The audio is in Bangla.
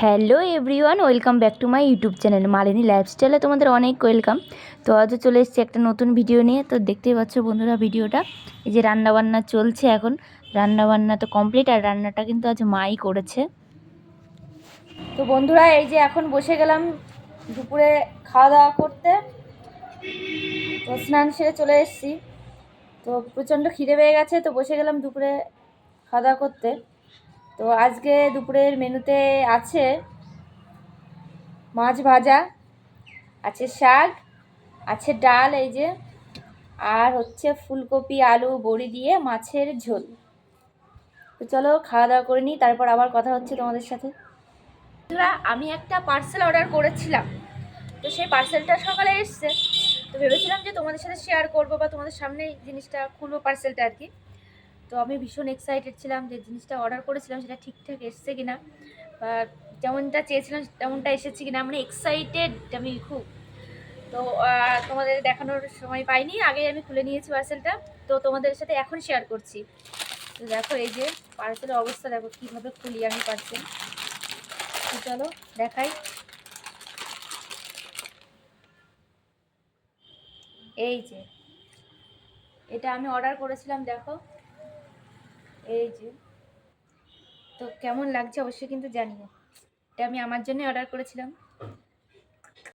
Hello everyone, welcome back to my YouTube channel Malini লাইফস্টাইলে তোমাদের অনেক ওয়েলকাম। তো আজও চলে এসেছি একটা নতুন ভিডিও নিয়ে। তো দেখতেই পাচ্ছ বন্ধুরা ভিডিওটা, এই যে রান্নাবান্না চলছে এখন। রান্নাবান্না তো কমপ্লিট আর রান্নাটা কিন্তু আজ মাই করেছে। তো বন্ধুরা, এই যে এখন বসে গেলাম দুপুরে খাওয়া দাওয়া করতে। তো স্নান সেরে চলে এসেছি। তো প্রচণ্ড খিদে পেয়ে গেছে, তো বসে গেলাম দুপুরে খাওয়া দাওয়া করতে। তো আজকে দুপুরের মেনুতে আছে মাছ ভাজা, আছে শাক, আছে ডাল এই যে, আর হচ্ছে ফুলকপি, আলু, বড়ি দিয়ে মাছের ঝোল। তো চলো খাওয়া দাওয়া করে নিই, তারপর আবার কথা হচ্ছে তোমাদের সাথে। আমি একটা পার্সেল অর্ডার করেছিলাম। তো সেই পার্সেলটা সকালে এসছে। তো ভেবেছিলাম যে তোমাদের সাথে শেয়ার করব বা তোমাদের সামনে জিনিসটা খুলবো পার্সেলটা আর কি। তো আমি ভীষণ এক্সাইটেড ছিলাম যে জিনিসটা অর্ডার করেছিলাম, সেটা ঠিকঠাক এসছে কিনা বা যেমনটা চেয়েছিলাম তেমনটা এসেছে কিনা মানে এক্সাইটেড আমি খুব। তো তোমাদের দেখানোর সময় পাইনি আগে আমি খুলে নিয়েছি পার্সেলটা তো তোমাদের সাথে এখন শেয়ার করছি। তো দেখো এই যে পার্সেলের অবস্থা, দেখো কীভাবে খুলি আমি পার্সেল তো চলো দেখাই। এই যে, এটা আমি অর্ডার করেছিলাম, দেখো। এই যে। তো কেমন লাগছে অবশ্যই কিন্তু জানিও। এটা আমি আমার জন্য অর্ডার করেছিলাম।